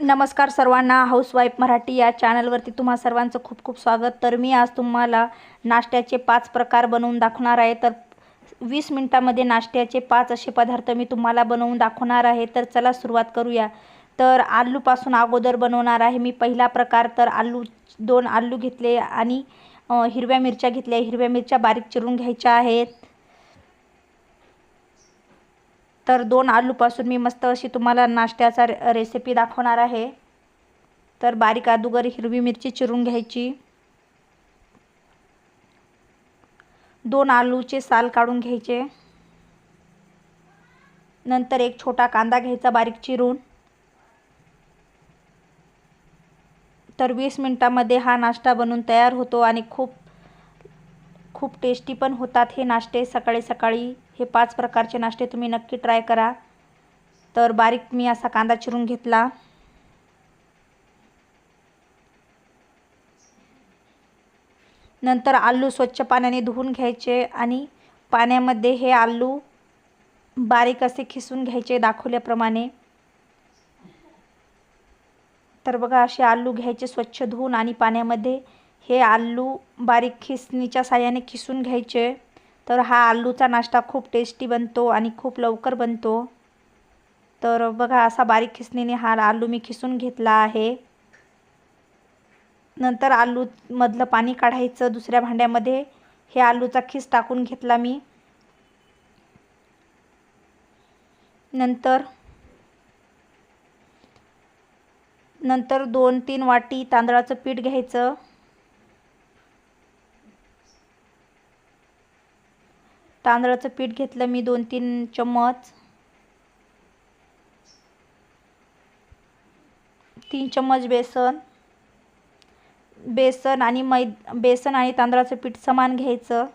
नमस्कार सर्वांना. हाऊसवाईफ मराठी या चॅनलवरती तुम्हा सर्वांचं खूप खूप स्वागत. तर मी आज तुम्हाला नाश्त्याचे पाच प्रकार बनवून दाखवणार आहे. तर वीस मिनटामध्ये नाश्त्याचे पाच असे पदार्थ मी तुम्हाला बनवून दाखवणार आहे. तर चला सुरुवात करूया. तर आलूपासून अगोदर बनवणार आहे मी पहिला प्रकार. तर आलू दोन आलू घेतले आणि हिरव्या मिरच्या घेतल्या. हिरव्या मिरच्या बारीक चिरून घ्यायच्या आहेत. तर दोन आलूपासून मी मस्त अशी तुम्हाला नाश्त्याचा रेसिपी दाखवणार आहे. तर बारीक अदुगर हिरवी मिरची चिरून घ्यायची. दोन आलूचे साल काढून घ्यायचे. नंतर एक छोटा कांदा घ्यायचा बारीक चिरून. तर वीस मिनटामध्ये हा नाश्ता बनून तयार होतो आणि खूप खूप टेस्टी पण होतात हे नाश्ते सकाळी सकाळी. हे पाच प्रकारचे नाश्ते तुम्ही नक्की ट्राय करा. तर बारीक मी असा कांदा चिरून घेतला. नंतर आलू स्वच्छ पाण्याने धुवून घ्यायचे आणि पाण्यामध्ये हे आलू बारीक असे खिसून घ्यायचे दाखवल्याप्रमाणे. तर बघा असे आलू घ्यायचे स्वच्छ धुवून आणि पाण्यामध्ये हे आलू बारीक खिसणीच्या साह्याने खिसून घ्यायचे. तर हा आलूचा नाश्ता खूप टेस्टी बनतो आणि खूप लवकर बनतो. तर बघा असा बारीक खिसणीने हा आलू मी खिसून घेतला आहे. नंतर आलूमधलं पाणी काढायचं दुसऱ्या भांड्यामध्ये. हे आलूचा खिस टाकून घेतला मी. नंतर नंतर दोन तीन वाटी तांदळाचं पीठ घ्यायचं. तांदळाचं पीठ घेतलं मी दोन तीन चम्मच. तीन चम्मच बेसन. बेसन आणि मै बेसन आणि तांदळाचं पीठ समान घ्यायचं.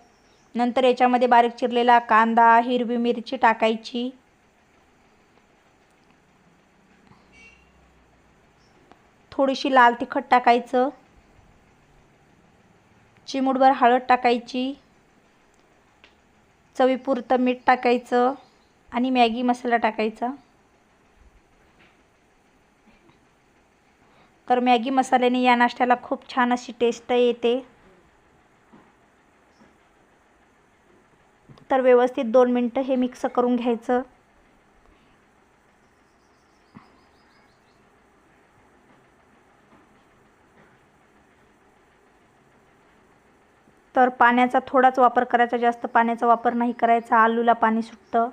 नंतर याच्यामध्ये बारीक चिरलेला कांदा हिरवी मिरची टाकायची. थोडीशी लाल तिखट टाकायचं. चिमूटभर हळद टाकायची. चवीपुरतं मीठ टाकायचं आणि मॅगी मसाला टाकायचा. तर मॅगी मसाल्याने या नाश्त्याला खूप छान अशी टेस्ट येते. तर व्यवस्थित दोन मिनटं हे मिक्स करून घ्यायचं. तर पाण्याचा थोडाच वापर करायचा जास्त पाण्याचा वापर नाही करायचा आलूला पाणी सुटतं.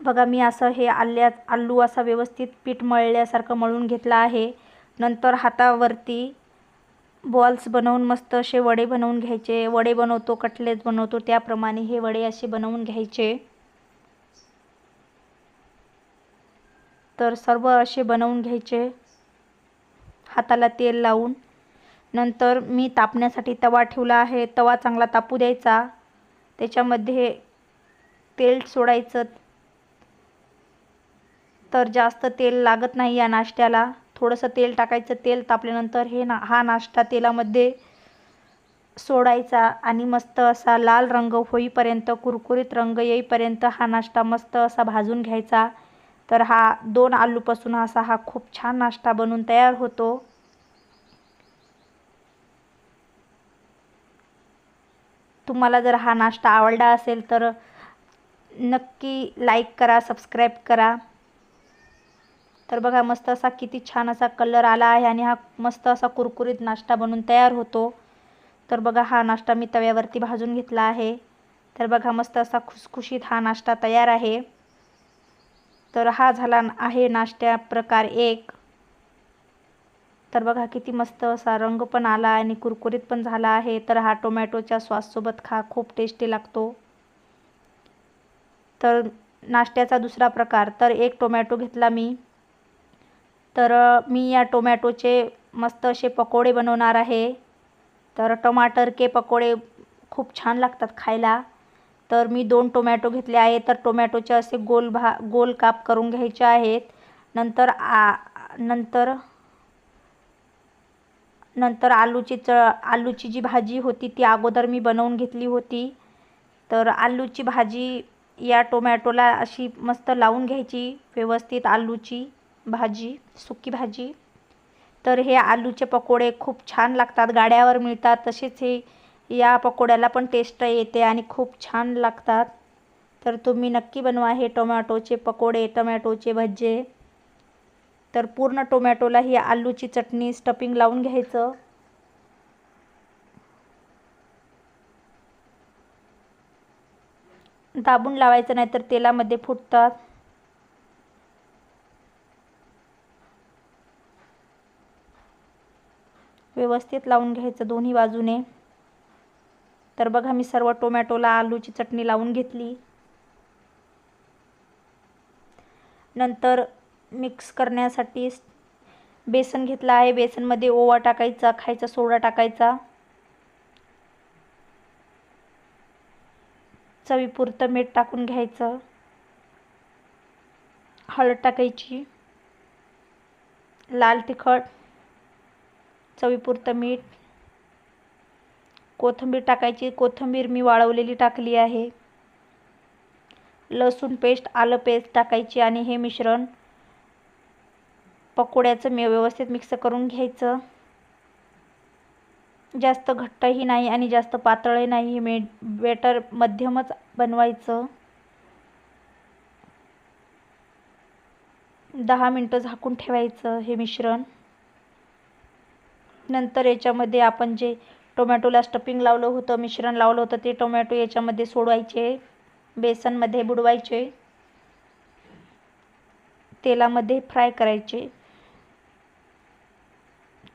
बघा मी असं हे आल्या आलू असा व्यवस्थित पीठ मळल्यासारखं मळून घेतला आहे. नंतर हातावरती बॉल्स बनवून मस्त असे वडे बनवून घ्यायचे. वडे बनवतो कटलेट बनवतो त्याप्रमाणे हे वडे असे बनवून घ्यायचे. तर सर्व असे बनवून घ्यायचे. हाताला तेल लावून. नंतर मी तापण्यासाठी तवा ठेवला आहे. तवा चांगला तापू द्यायचा. त्याच्यामध्ये तेल सोडायचं. तर जास्त तेल लागत नाही या नाश्त्याला. थोडंसं तेल टाकायचं. तेल तापल्यानंतर हे ना हा नाश्ता तेलामध्ये सोडायचा आणि मस्त असा लाल रंग होईपर्यंत कुरकुरीत रंग येईपर्यंत हा नाश्ता मस्त असा भाजून घ्यायचा. तर हा दोन आलूपासून असा हा खूप छान नाश्ता बनून तयार होतो. तुम्हाला जर हा नाश्ता आवडला असेल तर नक्की लाईक करा सबस्क्राईब करा. तर बघा मस्त असा किती छान असा कलर आला आहे आणि हा मस्त असा कुरकुरीत नाश्ता बनून तयार होतो. तर बघा हा नाश्ता मी तव्यावरती भाजून घेतला आहे. तर बघा मस्त असा खुसखुशीत हा नाश्ता तयार आहे. तर हा झाला आहे नाश्त्या प्रकार एक. तर बघा किती मस्त असा रंग पण आला आणि कुरकुरीत पण झाला आहे. तर हा टोमॅटोच्या सॉससोबत खा खूप टेस्टी लागतो. तर नाश्त्याचा दुसरा प्रकार तर एक टोमॅटो घेतला मी. तर मी या टोमॅटोचे मस्त असे पकोडे बनवणार आहे. तर टमाटर के पकोडे खूप छान लागतात खायला. तर मी दोन टोमॅटो घेतले आहे तर टोमॅटोचे असे गोल भा गोल काप करून घ्यायचे आहेत. नंतर आ नंतर नंतर आलूची च आलूची जी भाजी होती ती अगोदर मी बनवून घेतली होती. तर आलूची भाजी या टोमॅटोला अशी मस्त लावून घ्यायची व्यवस्थित आलूची भाजी सुकी भाजी. तर हे आलूचे पकोडे खूप छान लागतात गाड्यावर मिळतात. तसेच हे या पकोड्याला पण टेस्ट येते आणि खूप छान लागतात. तर तुम्ही नक्की बनवा हे टोमॅटोचे पकोडे टोमॅटोचे भज्जे तर पूर्ण टोमॅटोला ही आलूची चटणी स्टफिंग लावून घ्यायचं. दाबून लावायचं नाही तर तेलामध्ये फुटतात. व्यवस्थित लावून घ्यायचं दोन्ही बाजूने. तर बघा मी सर्व टोमॅटोला आलूची चटणी लावून घेतली. नंतर मिक्स करण्यासाठी बेसन घेतलं आहे. बेसनमध्ये ओवा टाकायचा खायचा सोडा टाकायचा. चवीपुरतं मीठ टाकून घ्यायचं. हळद टाकायची. लाल तिखट चवीपुरतं मीठ. कोथिंबीर टाकायची. कोथिंबीर मी वाळवलेली टाकली आहे. लसूण पेस्ट आलं पेस्ट टाकायची आणि हे मिश्रण पकोड्याचं मी व्यवस्थित मिक्स करून घ्यायचं. जास्त घट्टही नाही आणि जास्त पातळही नाही हे मे बेटर मध्यमच बनवायचं. दहा मिनटं झाकून ठेवायचं हे मिश्रण. नंतर याच्यामध्ये आपण जे टोमॅटोला स्टपिंग लावलं होतं मिश्रण लावलं होतं ते टोमॅटो याच्यामध्ये सोडवायचे बेसनमध्ये बुडवायचे. तेलामध्ये फ्राय करायचे.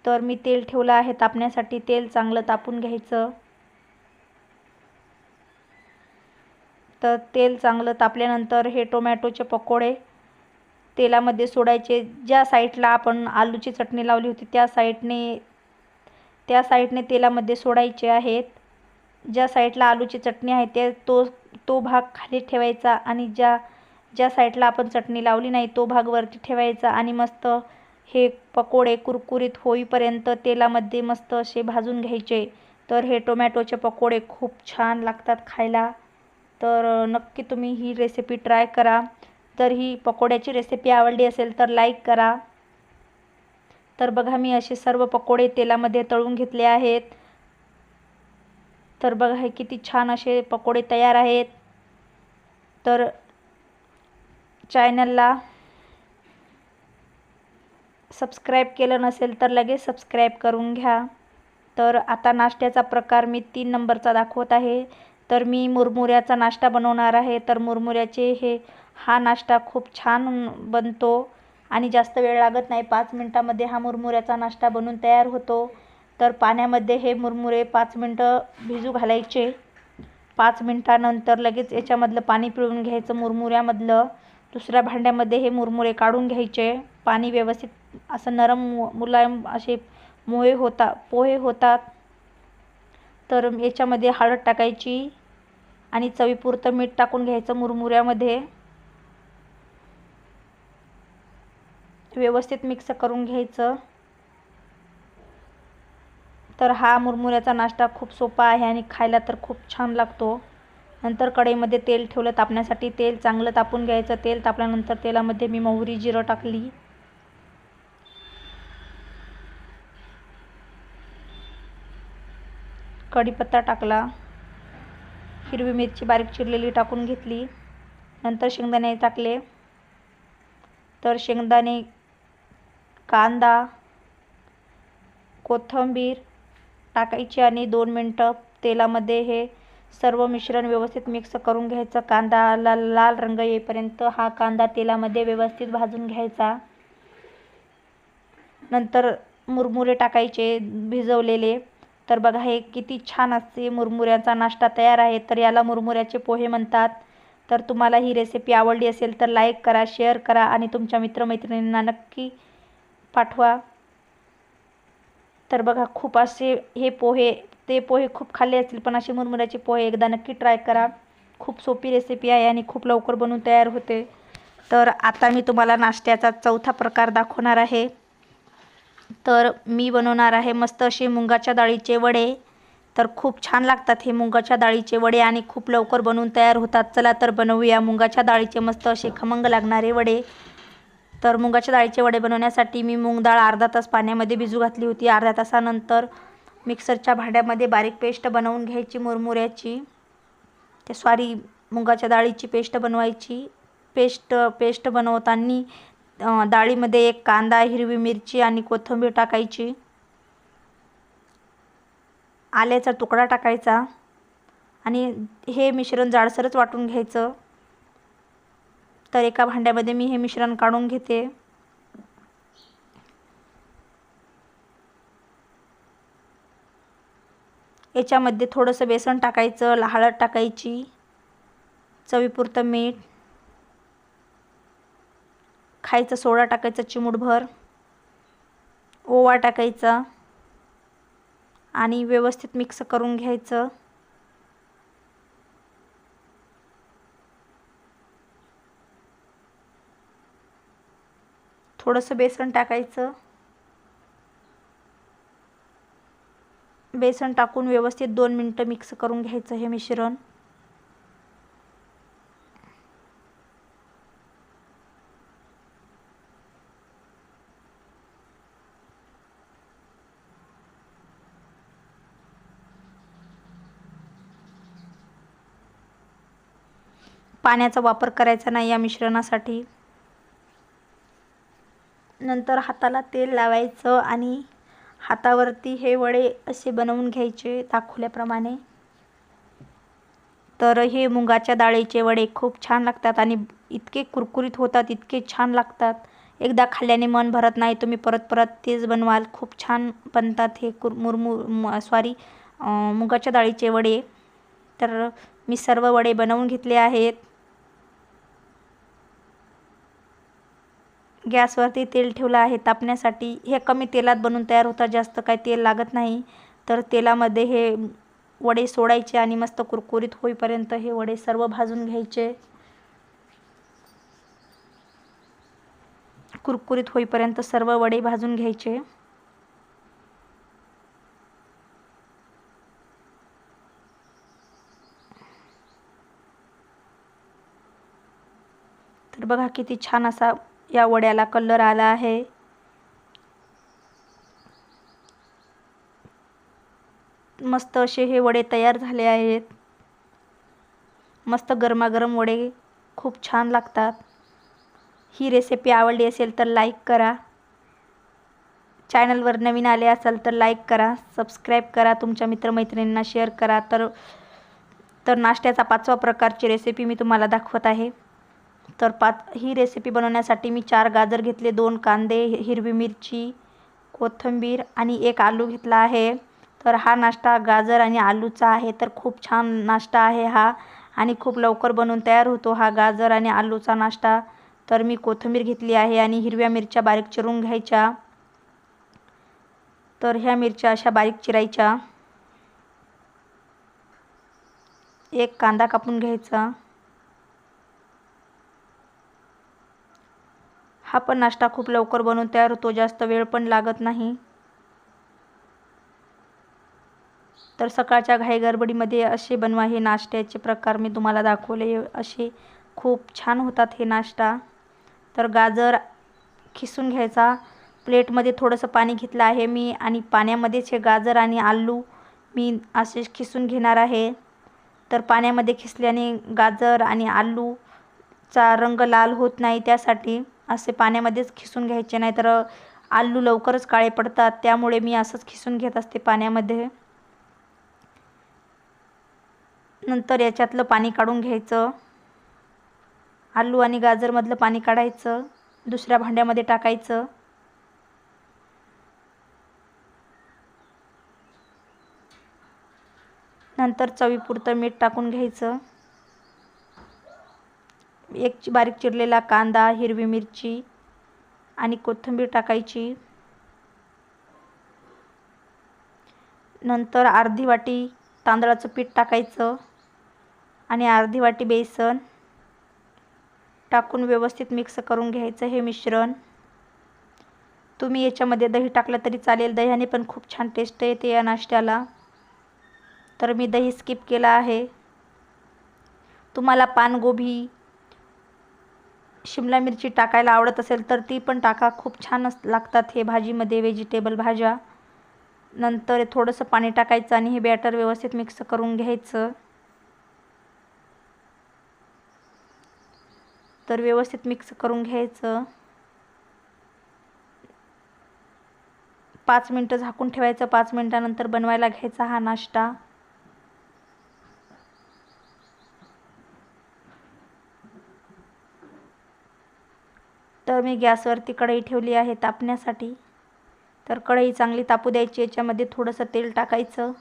तर मी तेल ठेवलं आहे तापण्यासाठी तेल चांगलं तापून घ्यायचं. तर तेल चांगलं तापल्यानंतर हे टोमॅटोचे पकोडे तेलामध्ये सोडायचे. ज्या साईडला आपण आलूची चटणी लावली होती त्या साईडने त्या साईडने तेलामध्ये सोडायचे आहेत. ज्या साईडला आलूची चटणी आहे ते तो तो भाग खाली ठेवायचा आणि ज्या ज्या साईडला आपण चटणी लावली नाही तो भाग वरती ठेवायचा आणि मस्त हे पकोडे कुरकुरीत होईपर्यंत तेलामध्ये मस्त असे भाजून घ्यायचे. तर हे टोमॅटोचे पकोडे खूप छान लागतात खायला. तर नक्की तुम्ही ही रेसिपी ट्राय करा. तर ही पकोड्याची रेसिपी आवडली असेल तर लाईक करा. तर बघा मी असे सर्व पकोडे तेलामध्ये तळून घेतले आहेत. तर बघा हे किती छान असे पकोडे तयार आहेत. तर चॅनलला सबस्क्राईब केलं नसेल तर लगेच सबस्क्राईब करून घ्या. तर आता नाश्त्याचा प्रकार मी तीन नंबरचा दाखवत आहे. तर मी मुरमुऱ्याचा नाश्ता बनवणार आहे. तर मुरमुऱ्याचे हे हा नाश्ता खूप छान बनतो आणि जास्त वेळ लागत नाही. पाच मिनटामध्ये हा मुरमुऱ्याचा नाश्ता बनून तयार होतो. तर पाण्यामध्ये हे मुरमुरे पाच मिनटं भिजू घालायचे. पाच मिनटानंतर लगेच याच्यामधलं पाणी पिळून घ्यायचं मुरमुऱ्यामधलं. दुसऱ्या भांड्यामध्ये हे मुरमुरे काढून घ्यायचे. पाणी व्यवस्थित असं नरम मुलायम असे मोहे होता पोहे होतात. तर याच्यामध्ये हळद टाकायची आणि चवीपुरतं मीठ टाकून घ्यायचं मुरमुऱ्यामध्ये. व्यवस्थित मिक्स करून घ्यायचं. तर हा मुरमुऱ्याचा नाश्ता खूप सोपा आहे आणि खायला तर खूप छान लागतो. नंतर कढईमध्ये तेल ठेवलं तापण्यासाठी तेल चांगलं तापून घ्यायचं तेल तापल्यानंतर तेलामध्ये मी मोहरी जिरं टाकली. कढीपत्ता टाकला. हिरवी मिरची बारीक चिरलेली टाकून घेतली. नंतर शेंगदाणे टाकले. तर शेंगदाणे कांदा कोथिंबीर टाकायची आणि दोन मिनटं तेलामध्ये हे सर्व मिश्रण व्यवस्थित मिक्स करून घ्यायचं. कांदाला लाल रंग येईपर्यंत हा कांदा तेलामध्ये व्यवस्थित भाजून घ्यायचा. नंतर मुरमुरे टाकायचे भिजवलेले. तर बघा हे किती छान असते मुरमुऱ्याचा नाश्ता तयार आहे. तर याला मुरमुऱ्याचे पोहे म्हणतात. तर तुम्हाला ही रेसिपी आवडली असेल तर लाईक करा शेअर करा आणि तुमच्या मित्रमैत्रिणींना नक्की पाठवा. तर बघा खूप असे हे पोहे ते पोहे खूप खाल्ले असतील पण असे मुरमुऱ्याचे पोहे एकदा नक्की ट्राय करा. खूप सोपी रेसिपी आहे आणि खूप लवकर बनवून तयार होते. तर आता मी तुम्हाला नाश्त्याचा चौथा प्रकार दाखवणार आहे. तर मी बनवणार आहे मस्त असे मुंगाच्या डाळीचे वडे. तर खूप छान लागतात हे मुंगाच्या डाळीचे वडे आणि खूप लवकर बनवून तयार होतात. चला तर बनवूया मुंगाच्या डाळीचे मस्त असे खमंग लागणारे वडे. तर मुगाच्या डाळीचे वडे बनवण्यासाठी मी मूग डाळ अर्धा तास पाण्यामध्ये भिजू घातली होती. अर्ध्या तासानंतर मिक्सरच्या भांड्यामध्ये बारीक पेस्ट बनवून घ्यायची मुरमुऱ्याची. ते सॉरी मुगाच्या डाळीची पेस्ट बनवायची. पेस्ट पेस्ट बनवताना डाळीमध्ये एक कांदा हिरवी मिरची आणि कोथिंबीर टाकायची. आल्याचा तुकडा टाकायचा. आणि हे मिश्रण जाडसरच वाटून घ्यायचं. तर एका भांड्यामध्ये मी हे मिश्रण काढून घेते. याच्यामध्ये थोडंसं बेसन टाकायचं हळद टाकायची चवीपुरतं मीठ खायचं सोडा टाकायचा चिमूटभर ओवा टाकायचा आणि व्यवस्थित मिक्स करून घ्यायचं. थोडंसं बेसन टाकायचं. बेसन टाकून व्यवस्थित दोन मिनटं मिक्स करून घ्यायचं हे मिश्रण. पाण्याचा वापर करायचा नाही या मिश्रणासाठी. नंतर हाताला तेल लावायचं आणि हातावरती हे वडे असे बनवून घ्यायचे दाखवल्याप्रमाणे. तर हे मुगाच्या डाळीचे वडे खूप छान लागतात आणि इतके कुरकुरीत होतात इतके छान लागतात. एकदा खाल्ल्याने मन भरत नाही तुम्ही परत परत तेच बनवाल. खूप छान बनतात हे कुर मुरमुर सॉरी मुगाच्या डाळीचे वडे. तर मी सर्व वडे बनवून घेतले आहेत. गॅसवरती तेल ठेवलं आहे तापण्यासाठी. हे कमी तेलात बनवून तयार होतात जास्त काही तेल लागत नाही. तर तेलामध्ये हे वडे सोडायचे आणि मस्त कुरकुरीत होईपर्यंत हे वडे सर्व भाजून घ्यायचे. कुरकुरीत होईपर्यंत सर्व वडे भाजून घ्यायचे. तर बघा किती छान असा या वड्याला कलर आला आहे. मस्त असे हे वडे तयार झाले आहेत. मस्त गरमागरम वडे खूप छान लागतात. ही रेसिपी आवडली असेल तर लाईक करा. चॅनलवर नवीन आले असाल तर लाईक करा सबस्क्राईब करा तुमच्या मित्रमैत्रिणींना शेअर करा. तर तर नाश्त्याचा पाचवा प्रकारची रेसिपी मी तुम्हाला दाखवत आहे. तर पात ही रेसिपी बनवण्यासाठी मी चार गाजर घेतले दोन कांदे हिरवी मिरची कोथिंबीर आणि एक आलू घेतला आहे. तर हा नाश्ता गाजर आणि आलूचा आहे. तर खूप छान नाश्ता आहे हा आणि खूप लवकर बनवून तयार होतो हा गाजर आणि आलूचा नाश्ता. तर मी कोथिंबीर घेतली आहे आणि हिरव्या मिरच्या बारीक चिरून घ्यायच्या. तर ह्या मिरच्या अशा बारीक चिरायच्या. एक कांदा कापून घ्यायचा. हा पण नाश्ता खूप लवकर बनवून तयार होतो जास्त वेळ पण लागत नाही. तर सकाळच्या घाई गडबडीमध्ये असे बनवा हे नाश्त्याचे प्रकार मी तुम्हाला दाखवले असे खूप छान होतात हे नाश्ता. तर गाजर खिसून घ्यायचा. प्लेटमध्ये थोडंसं पाणी घेतलं आहे मी आणि पाण्यामध्येच हे गाजर आणि आलू मी असे खिसून घेणार आहे. तर पाण्यामध्ये खिसल्याने गाजर आणि आलूचा रंग लाल होत नाही त्यासाठी असे पाण्यामध्येच खिसून घ्यायचे नाही तर आलू लवकरच काळे पडतात. त्यामुळे मी असंच खिसून घेत असते पाण्यामध्ये. नंतर याच्यातलं पाणी काढून घ्यायचं. आलू आणि गाजरमधलं पाणी काढायचं. दुसऱ्या भांड्यामध्ये टाकायचं. नंतर चवीपुरतं मीठ टाकून घ्यायचं. एक बारीक चिरलेला कांदा हिरवी मिरची आणि कोथिंबीर टाकायची. नंतर अर्धी वाटी तांदळाचं पीठ टाकायचं आणि अर्धी वाटी बेसन टाकून व्यवस्थित मिक्स करून घ्यायचं हे मिश्रण. तुम्ही याच्यामध्ये दही टाकलं तरी चालेल. दह्याने पण खूप छान टेस्ट येते या नाश्त्याला. तर मी दही स्किप केला आहे. तुम्हाला पानगोभी शिमला मिरची टाकायला आवडत असेल तर ती पण टाका. खूप छान अस लागतात हे भाजीमध्ये व्हेजिटेबल भाज्या. नंतर थोडंसं पाणी टाकायचं आणि हे बॅटर व्यवस्थित मिक्स करून घ्यायचं. तर व्यवस्थित मिक्स करून घ्यायचं. पाच मिनटं झाकून ठेवायचं. पाच मिनटानंतर बनवायला घ्यायचा हा नाश्ता. तर मी गॅसवरती कढई ठेवली आहे तापण्यासाठी. तर कढई चांगली तापू द्यायची याच्यामध्ये थोडंसं तेल टाकायचं.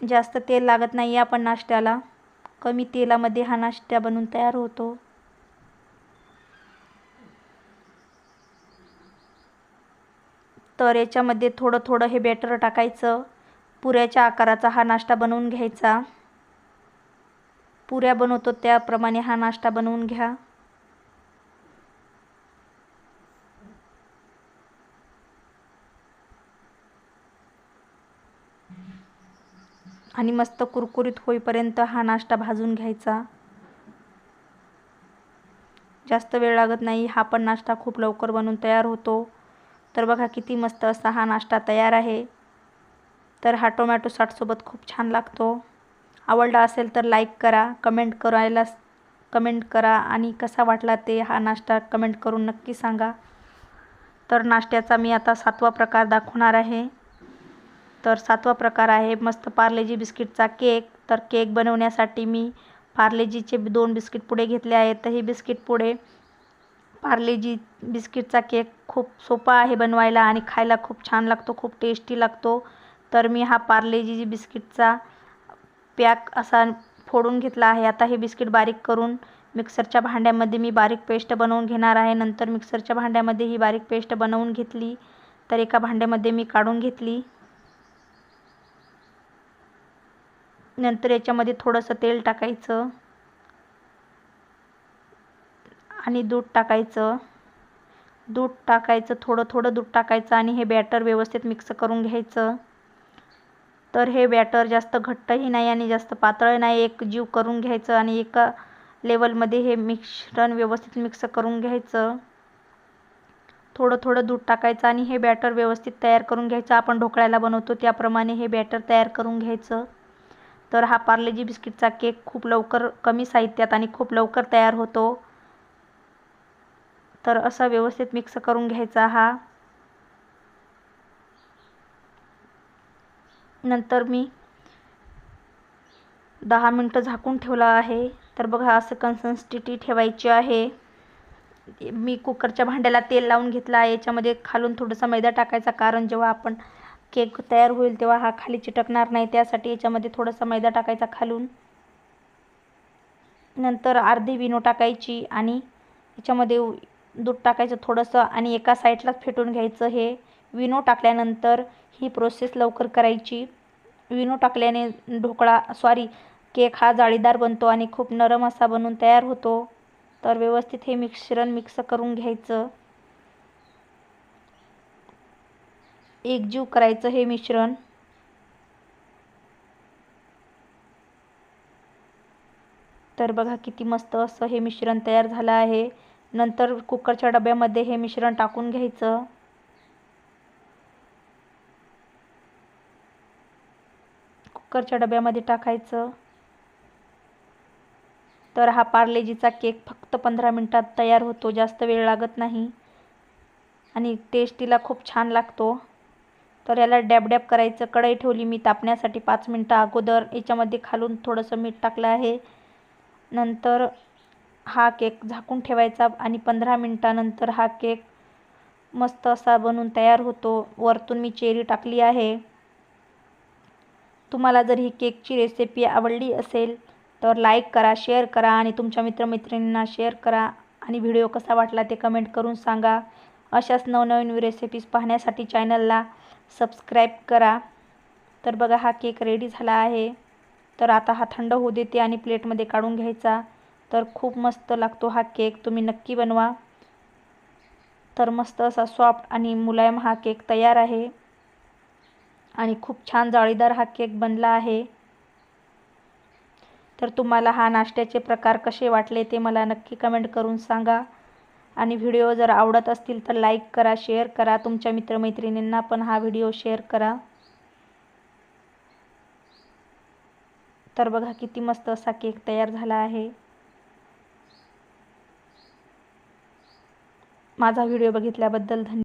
जास्त तेल लागत नाही आपण नाश्त्याला. कमी तेलामध्ये हा नाश्ता बनवून तयार होतो. तर याच्यामध्ये थोडं थोडं हे बॅटर टाकायचं. पुऱ्याच्या आकाराचा हा नाश्ता बनवून घ्यायचा. पुऱ्या बनवतो त्याप्रमाणे हा नाश्ता बनवून घ्या. आणि मस्त कुरकुरीत होईपर्यंत हा नाश्ता भाजून घ्यायचा. जास्त वेळ लागत नाही हा पण नाश्ता खूप लवकर बनून तयार होतो. तर बघा किती मस्त असा हा नाश्ता तयार आहे. तर हा टोमॅटो साठसोबत खूप छान लागतो. आवडला असेल तर लाईक करा कमेंट करायला कमेंट करा आणि कसा वाटला ते हा नाश्ता कमेंट करून नक्की सांगा. तर नाश्त्याचा मी आता सातवा प्रकार दाखवणार आहे. तर सातवा प्रकार आहे मस्त पार्लेजी बिस्किटचा केक. तर केक बनवण्यासाठी मी पार्लेजीचे दोन बिस्किट पुढे घेतले आहेत. तर हे बिस्किट पुढे पार्लेजी बिस्किटचा केक खूप सोपा आहे बनवायला आणि खायला खूप छान लागतो खूप टेस्टी लागतो. तर मी हा पार्लेजी बिस्किटचा पॅक असा फोडून घेतला आहे. आता हे बिस्किट बारीक करून मिक्सरच्या भांड्यामध्ये मी बारीक पेस्ट बनवून घेणार आहे. नंतर मिक्सरच्या भांड्यामध्ये ही बारीक पेस्ट बनवून घेतली. तर एका भांड्यामध्ये मी काढून घेतली. नंतर याच्यामध्ये थोडंसं तेल टाकायचं. आणि दूध टाकायचं. दूध टाकायचं थोडं थोडं दूध टाकायचं आणि हे बॅटर व्यवस्थित मिक्स करून घ्यायचं. तर हे बॅटर जास्त घट्टही नाही आणि जास्त पातळ नाही एक जीव करून घ्यायचं आणि एका लेवलमध्ये हे मिश्रण व्यवस्थित मिक्स करून घ्यायचं. थोडं थोडं दूध टाकायचं आणि हे बॅटर व्यवस्थित तयार करून घ्यायचं. आपण ढोकळ्याला बनवतो त्याप्रमाणे हे बॅटर तयार करून घ्यायचं. तर हा पार्लेजी बिस्किटचा केक खूप लवकर कमी साहित्यात आणि खूप लवकर तयार होतो. तर असा व्यवस्थित मिक्स करून घ्यायचा हा. नंतर मी दहा मिनटं झाकून ठेवला आहे. तर बघा असं कन्सिस्टिटी ठेवायची आहे. मी कुकरच्या भांड्याला तेल लावून घेतलं आहे. याच्यामध्ये खालून थोडासा मैदा टाकायचा कारण जेव्हा आपण केक तयार होईल तेव्हा हा खाली चिटकणार नाही. त्यासाठी याच्यामध्ये थोडासा मैदा टाकायचा खालून. नंतर अर्धी विनो टाकायची आणि याच्यामध्ये दूध टाकायचं थोडंसं आणि एका साईडलाच फेटून घ्यायचं हे. विनो टाकल्यानंतर ही प्रोसेस लवकर करायची. विनो टाकल्याने ढोकळा सॉरी केक हा जाळीदार बनतो आणि खूप नरम असा बनून तयार होतो. तर व्यवस्थित हे मिश्रण मिक्स करून घ्यायचं. एकजीव करायचं हे मिश्रण. तर बघा किती मस्त असं हे मिश्रण तयार झालं आहे. नंतर कुकरच्या डब्यामध्ये हे मिश्रण टाकून घ्यायचं. कुकरच्या डब्यामध्ये टाकायचं. तर हा पार्लेजीचा केक फक्त पंधरा मिनटात तयार होतो जास्त वेळ लागत नाही. आणि टेस्टीला खूप छान लागतो. तर याला डॅब डॅब करायचं. कढई ठेवली मी तापण्यासाठी पाच मिनटं अगोदर. याच्यामध्ये खालून थोडंसं मीठ टाकलं आहे. नंतर हा केक झाकून ठेवायचा आणि पंधरा मिनटानंतर हा केक मस्त असा बनून तयार होतो. वरतून मी चेरी टाकली आहे. तुम्हाला जर ही केकची रेसिपी आवडली असेल तर लाईक करा शेअर करा आणि तुमच्या मित्रमैत्रिणींना शेअर करा आणि व्हिडिओ कसा वाटला ते कमेंट करून सांगा. अशाच नवनवीन रेसिपीज पाहण्यासाठी चॅनलला सबस्क्राईब करा. तर बघा हा केक रेडी झाला आहे. तर आता हा थंड होऊ देते आणि प्लेटमध्ये काढून घ्यायचा. तर खूप मस्त लागतो हा केक. तुम्ही नक्की बनवा. तर मस्त असा सॉफ्ट आणि मुलायम हा केक तयार आहे. आणि खूप छान जाळीदार हा केक बनला आहे. तर तुम्हाला हा नाश्त्याचे प्रकार कसे वाटले ते मला नक्की कमेंट करून सांगा. आणि व्हिडिओ जर आवडत असतील तर लाईक करा शेअर करा. तुमच्या मित्रमैत्रिणींना पण हा व्हिडिओ शेअर करा. तर बघा किती मस्त असा केक तयार झाला आहे. माझा व्हिडिओ बघितल्याबद्दल धन्यवाद